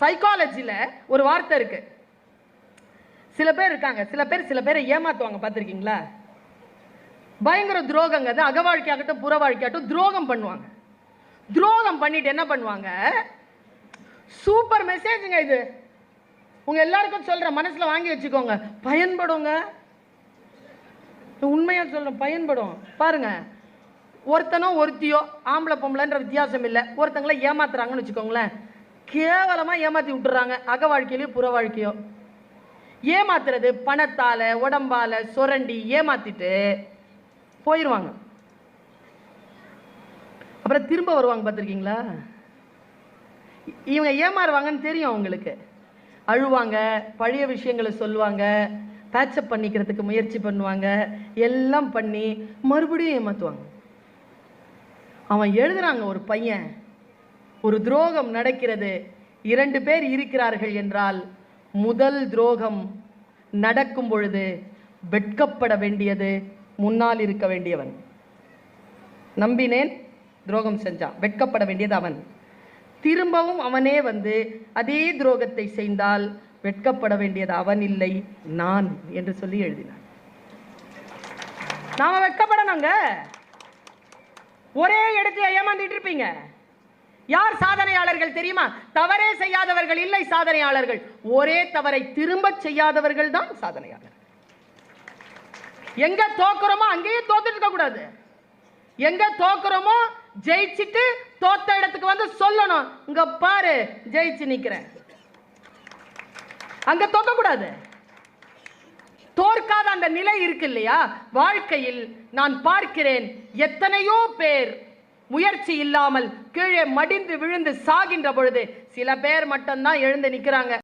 சைக்காலஜியில் ஒரு வார்த்தை இருக்குது சில பேர் இருக்காங்க. சில பேர் சில பேரை ஏமாத்துவாங்க. பார்த்துருக்கீங்களா? பயங்கர துரோகங்க அது. அக வாழ்க்கையாகட்டும் புற வாழ்க்கையாகட்டும் துரோகம் பண்ணுவாங்க. துரோகம் பண்ணிட்டு என்ன பண்ணுவாங்க? சூப்பர் மெசேஜுங்க இது. உங்கள் எல்லாருக்கும் சொல்கிற மனசில் வாங்கி வச்சுக்கோங்க. பயன்படுங்க. உண்மையாக சொல்கிறேன் பயன்படும். பாருங்க. ஒருத்தனோ ஒருத்தியோ ஆம்பளை பொம்பளைன்ற வித்தியாசம் இல்லை. ஒருத்தங்களை ஏமாத்துறாங்கன்னு வச்சுக்கோங்களேன். கேவலமாக ஏமாற்றி விட்டுறாங்க. அக வாழ்க்கையிலையும் புற வாழ்க்கையோ. ஏமாத்துறது பணத்தால் உடம்பால் சுரண்டி ஏமாத்திட்டு போயிடுவாங்க அப்புறம் திரும்ப வருவாங்க பார்த்துருக்கீங்களா? இவங்க ஏமாறுவாங்கன்னு தெரியும் அவங்களுக்கு. அழுவாங்க பழைய விஷயங்களை சொல்லுவாங்க பேச்சப் பண்ணிக்கிறதுக்கு முயற்சி பண்ணுவாங்க எல்லாம் பண்ணி மறுபடியும் ஏமாத்துவாங்க. அவன் எழுதுறாங்க ஒரு பையன் ஒரு துரோகம் நடக்கிறது. இரண்டு பேர் இருக்கிறார்கள் என்றால் முதல் துரோகம் நடக்கும் பொழுது வெட்கப்பட வேண்டியது முன்னால் இருக்க வேண்டியவன். நம்பினேன் துரோகம் செஞ்சான். வெட்கப்பட வேண்டியது அவன். திரும்பவும் அவனே வந்து அதே துரோகத்தை செய்தால் வெட்கப்பட வேண்டியது அவன் இல்லை நான் என்று சொல்லி எழுதினான். நாம வெட்கப்படணுங்க. ஒரே இடத்துல ஏமாந்துட்டு இருப்பீங்க. யார் சாதனையாளர்கள் தெரியுமா? தவறே செய்யாதவர்கள் இல்லை சாதனையாளர்கள். ஒரே தவறை திரும்ப செய்யாதவர்கள் தான் சாதனையாளர் எங்க தோக்குறோமோ அங்கேயே தோத்துட்டு இருக்க கூடாது. எங்க தோக்குறோமோ ஜெயிச்சுட்டு தோத்த இடத்துக்கு வந்து சொல்லணும். இங்க பாரு ஜெயிச்சு நிக்கிறேன். அங்க தோக்க கூடாது. தோற்காத அந்த நிலை இருக்கு இல்லையா? வாழ்க்கையில் நான் பார்க்கிறேன் எத்தனையோ பேர் முயற்சி இல்லாமல் கீழே மடிந்து விழுந்து சாகின்ற பொழுது சில பேர் மட்டும்தான் எழுந்து நிக்கிறாங்க.